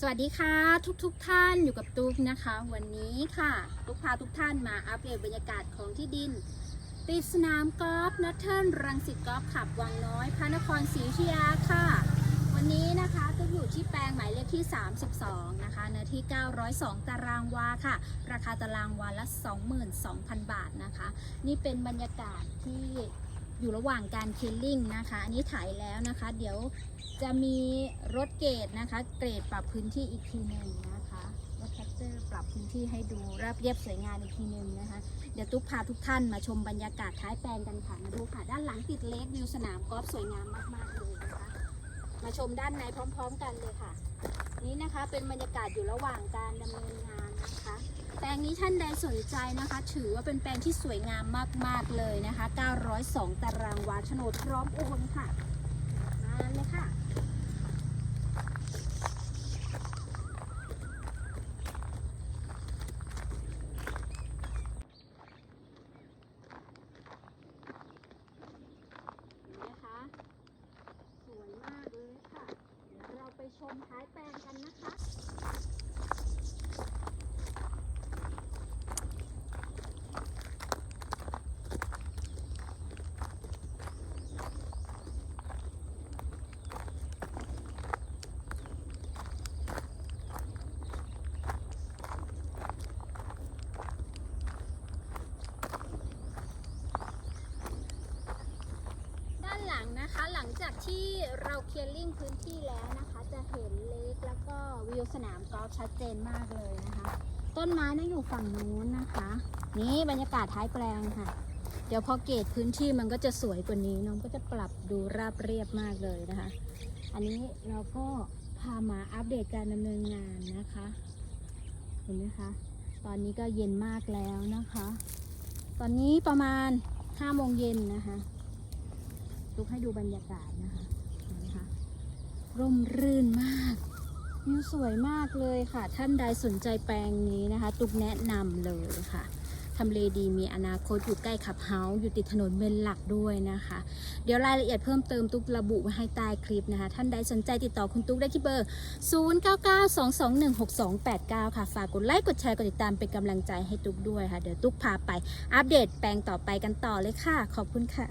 สวัสดีค่ะทุกทุกๆท่านอยู่กับตุ๊กนะคะ วันนี้ค่ะตุ๊กพาทุกท่านมาอัปเดตบรรยากาศของที่ดิน ติดสนามกอล์ฟนัทเทิลรังสิตกอล์ฟขับวังน้อยพระนครศรีอยุธยาค่ะ วันนี้นะคะตุ๊กอยู่ที่แปลงหมายเลขที่ 32 นะคะเนื้อที่ 902 ตารางวาค่ะ ราคาตารางวาละ 22,000 บาทนะคะ นี่เป็นบรรยากาศที่ อยู่ระหว่างการเคลลิ่งนะคะ อันนี้ถ่ายแล้วนะคะ เดี๋ยวจะมีรถเกรดนะคะ เกรดปรับพื้นที่อีกทีหนึ่งนะคะรถแท็กเตอร์ปรับพื้นที่ให้ดูราบเรียบสวยงามอีกทีหนึ่งนะคะ เดี๋ยวตุ๊กพาทุกท่านมาชมบรรยากาศท้ายแปลงกันค่ะมาดูค่ะ ด้านหลังติดเลควิวสนามกอล์ฟสวยงามมากๆเลยนะคะ มาชมด้านในพร้อม ๆ กันเลยค่ะ นี่นะคะเป็นบรรยากาศอยู่ระหว่างการดำเนินงาน ปลงนี้ท่านใดสนใจนะคะ ถือว่าเป็นแปลงที่สวยงามมาก ๆ เลยนะคะ 902 ตารางวาโฉนดพร้อมโอนค่ะ มาเลยค่ะนี่นะคะสวยมากเลยค่ะเราไปชมท้ายแปลงกันนะคะ ด้านหลังนะคะห ลังจากที่เราเคลียร์ลิ่งพื้นที่แล้วนะคะ จะเห็นเลคแล้วก็วิวสนามกอล์ฟชัดเจนมากเลยนะคะ ต้นไม้นั่นอยู่ฝั่งนู้นนะคะ นี่บรรยากาศท้ายแปลงค่ะ เดี๋ยวพอเกตพื้นที่มันก็จะสวยกว่านี้น้องก็จะปรับดูราบเรียบมากเลยนะคะ อันนี้เราก็พามาอัปเดตการดำเนินงานนะคะ เห็นไหมคะ ตอนนี้ก็เย็นมากแล้วนะคะ ตอนนี้ประมาณ5โมงเย็นนะคะ ลุกให้ดูบรรยากาศนะคะเห็นไหมคะร่มรื่นมากวิวสวยมากเลยค่ะ ท่านใดสนใจแปลงนี้นะคะ ตุกแนะนำเลยค่ะทำเลดีมีอนาคตอยู่ใกล้ขับเฮาส์อยู่ติดถนนเมนหลักด้วยนะคะ เดี๋ยวรายละเอียดเพิ่มเติมตุกระบุไว้ให้ใต้คลิปนะคะ ท่านใดสนใจติดต่อคุณตุ๊กได้ที่เบอร์ 0992216289 ค่ะ ฝากกดไลค์กดแชร์กดติดตามเป็นกำลังใจให้ตุ๊กด้วยค่ะ เดี๋ยวตุ๊กพาไปอัปเดตแปลงต่อไปกันต่อเลยค่ะ ขอบคุณค่ะ